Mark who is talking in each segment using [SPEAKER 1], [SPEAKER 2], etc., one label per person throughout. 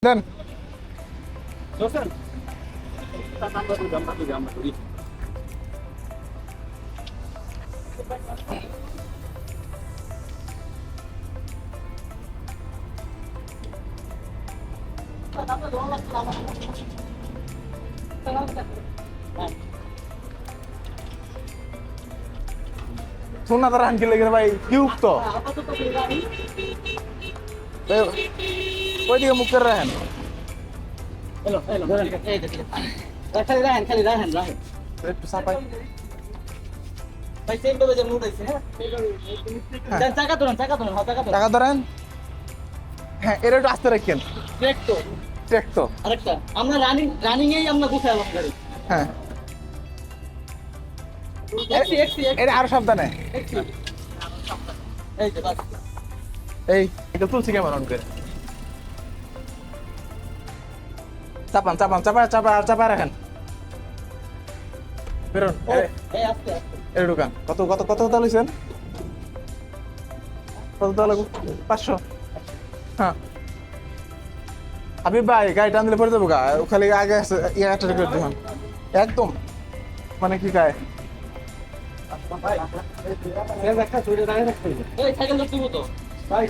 [SPEAKER 1] Dan.
[SPEAKER 2] Dosen. Kita tambah
[SPEAKER 1] tiga empat tiga empat lagi. Sunat terang
[SPEAKER 2] gila-gila, Yuk, toh.
[SPEAKER 1] ওইদিকে মুখ করে রাখেন
[SPEAKER 2] খালি রাখেন খালি রাখেন রাখেন
[SPEAKER 1] একটু চাপাই টাকা ধরেন। হ্যাঁ এটা একটু আস্তে রাখেন।
[SPEAKER 2] ব্রেক তো
[SPEAKER 1] ট্রেক তো
[SPEAKER 2] আরেকটা আমরা রানিং রানিং এই আমরা গুছাইলাম গাড়ি
[SPEAKER 1] হ্যাঁ এটা আরও সাবধানে।
[SPEAKER 2] এই
[SPEAKER 1] এই এটা তুলছি কেমন অন করে চাপান চাপান চাপা চাপা চাপা রাখেন। বেরোন।
[SPEAKER 2] এই
[SPEAKER 1] ঢুকান। কত কত কত কথা লইছেন কত টাকা লাগবে পাঁচশো। হ্যাঁ। আমি ভাই গাড়ি টান দিলে পড়ে যাব গা। ও খালি আগে আছে ইয়ে একটা করে দিলাম একদম। মানে কি গায়ে
[SPEAKER 2] এই সাইকেল তো তুই তো। ভাই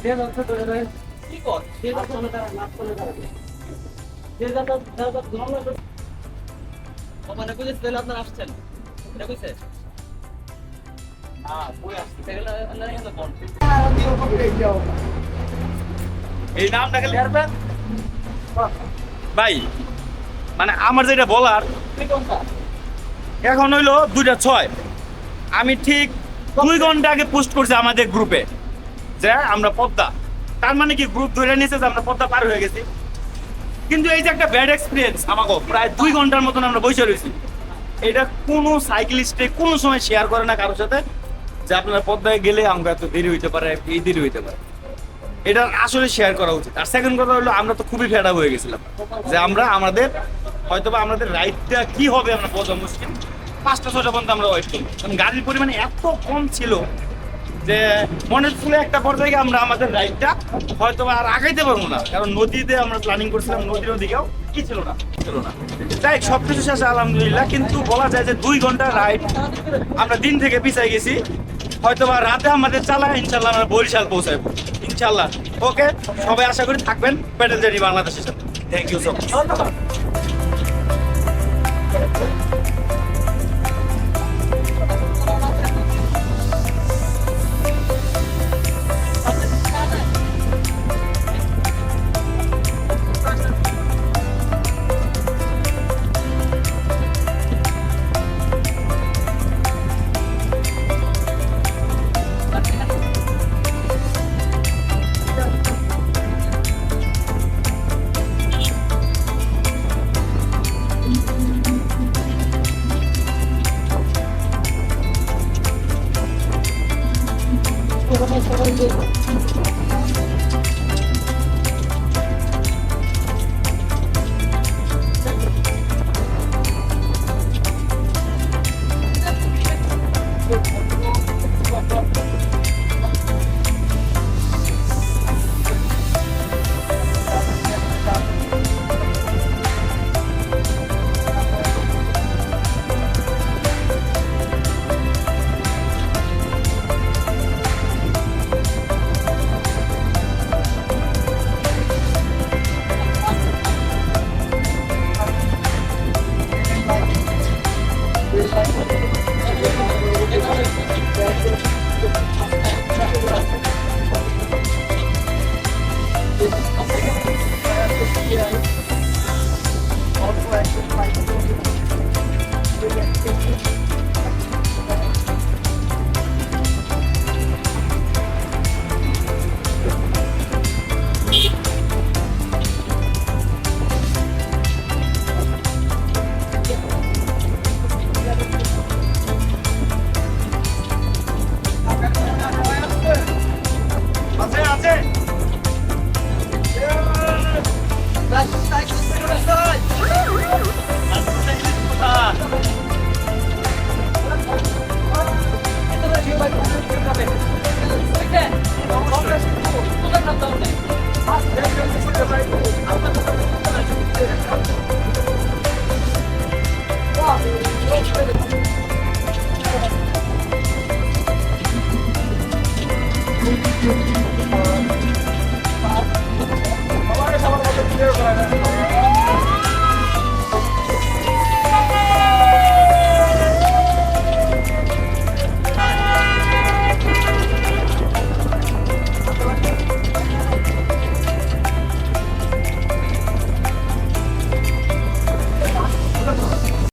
[SPEAKER 3] ভাই মানে আমার যেটা বলার, এখন হইল দুইটা ছয়। আমি ঠিক দুই ঘণ্টা আগে পোস্ট করছি আমাদের গ্রুপে যে আমরা পদ্মা। তার মানে কি গ্রুপ ধরে নিয়েছে যে আমরা পদ্মা পার হয়ে গেছি। কিন্তু এই যে একটা ব্যাড এক্সপিরিয়েন্স আমাকে প্রায় দুই ঘণ্টার মতন আমরা বসে রয়েছি। এটা কোনো সাইকেলিস্টে কোনো সময় শেয়ার করে না কারোর সাথে যে আপনারা পদ্মায় গেলে আমরা এত দেরি হইতে পারে এই দেরি হইতে পারে। এটা আসলে শেয়ার করা উচিত। আর সেকেন্ড কথা হলো আমরা তো খুবই ফেডা হয়ে গেছিলাম যে আমরা আমাদের হয়তোবা আমাদের রাইডটা কি হবে আমরা বোঝা মুশকিল। পাঁচটা ছটা পর্যন্ত আমরা ওয়েট করব। কারণ গাড়ির পরিমাণ এত কম ছিল যে মনের ফুলে একটা পর্যায়ে আমরা আমাদের রাইডটা হয়তো আর আগাইতে পারব না। কারণ নদীতে আমরা প্ল্যানিং করছিলাম নদীর ওদিকেও কি ছিল না? ছিল না। যাই হোক, সবকিছু শেষে আলহামদুলিল্লাহ কিন্তু বলা যায় যে দুই ঘণ্টা রাইড আমরা দিন থেকে পিছাই গেছি। হয়তো বা রাতে আমাদের চালায় ইনশাল্লাহ আমরা বরিশাল পৌঁছাবো ইনশাল্লাহ ওকে সবাই আশা করি থাকবেন। প্যাডেল জার্নি বাংলাদেশের সাথে। Thank you so much Thank you.
[SPEAKER 2] Thank you.